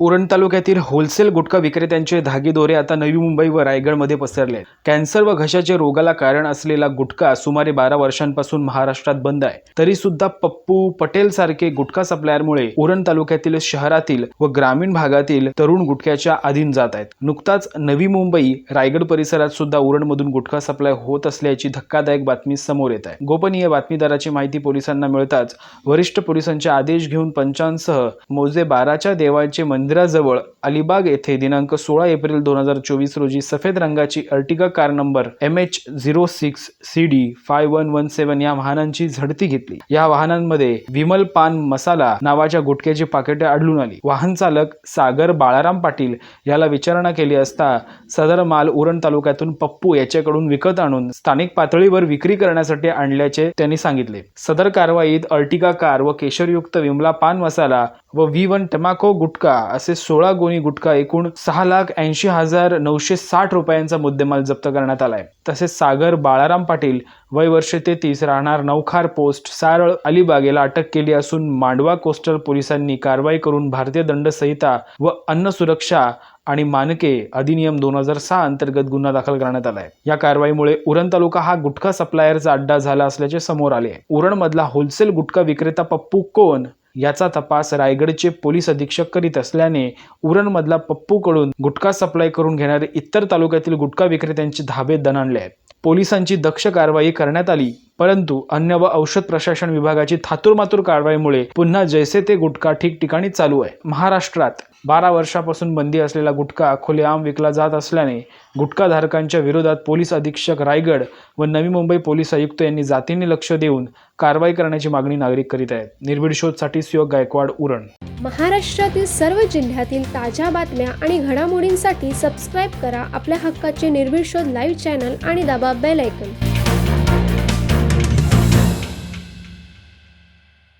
उरण तालुक्यातील होलसेल गुटखा विक्रेत्यांचे धागेदोरे आता नवी मुंबई व रायगडमध्ये पसरले आहेत. कॅन्सर व घशाच्या रोगाला कारण असलेला गुटखा सुमारे बारा वर्षांपासून महाराष्ट्रात बंद आहे. तरी सुद्धा पप्पू पटेल सारखे गुटखा सप्लायरमुळे उरण तालुक्यातील शहरातील व ग्रामीण भागातील तरुण गुटख्याच्या अधीन जात आहेत. नुकताच नवी मुंबई रायगड परिसरात सुद्धा उरणमधून गुटखा सप्लाय होत असल्याची धक्कादायक बातमी समोर येत आहे. गोपनीय बातमीदाराची माहिती पोलिसांना मिळताच वरिष्ठ पोलिसांचे आदेश घेऊन पंचांसह मोजे बाराच्या देवाचे मंदिराजवळ अलिबाग येथे दिनांक सोळा एप्रिल दोन हजार चोवीस रोजी सफेद रंगाची Ertiga car number M H zero six C D five one one seven या वाहनांची झडती घेतली. या वाहनांमध्ये विमल पान मसाला नावाच्या गुटख्याची पाकिटे आढळून आली. वाहन चालक सागर बाळाराम पाटील याला विचारणा केली असता सदर माल उरण तालुक्यातून पप्पू याच्याकडून विकत आणून स्थानिक पातळीवर विक्री करण्यासाठी आणल्याचे त्यांनी सांगितले. सदर कारवाईत अर्टिगा कार व केशरयुक्त विमला पान मसाला व व्ही वन टमाको गुटखा असे सोळा गुण गुटखा एकूण सहा लाख ऐंशी हजार नऊशे साठ रुपयांचा मुद्देमाल जप्त करण्यात आलाय. तसेच सागर बाळाराम पाटील वय वर्ष तेहतीस राहणार नौखार पोस्ट सारळ अलिबाग याला अटक केली असून मांडवा कोस्टल पोलिसांनी कारवाई करून भारतीय दंड संहिता व अन्न सुरक्षा आणि मानके अधिनियम दोन हजार सहा अंतर्गत गुन्हा दाखल करण्यात आलाय. या कारवाईमुळे उरण तालुका हा गुटखा सप्लायरचा अड्डा झाला असल्याचे समोर आले उरण मधला होलसेल गुटखा विक्रेता पप्पू कोण याचा तपास रायगडचे पोलीस अधीक्षक करीत असल्याने उरणमधला पप्पूकडून गुटखा सप्लाय करून घेणारे इतर तालुक्यातील गुटखा विक्रेत्यांचे धाबे दणाणले आहेत. पोलिसांची दक्ष कारवाई करण्यात आली. परंतु अन्न व औषध प्रशासन विभागाची थातुरमातुर कारवाईमुळे पुन्हा जैसे ते गुटखा ठिकठिकाणी चालू आहे. महाराष्ट्रात बारा वर्षापासून बंदी असलेला गुटखा खुलेआम विकला जात असल्याने गुटखाधारकांच्या विरोधात पोलीस अधीक्षक रायगड व नवी मुंबई पोलीस आयुक्त यांनी जातीने लक्ष देऊन कारवाई करण्याची मागणी नागरिक करीत आहेत. निर्भीड शोधसाठी सुयोग गायकवाड उरण. महाराष्ट्रातील सर्व जिल्ह्यातील ताज्या बातम्या आणि घडामोडींसाठी सबस्क्राईब करा आपल्या हक्काचे निर्भीड शोध लाईव्ह चॅनल आणि दाबा बेल ऐकन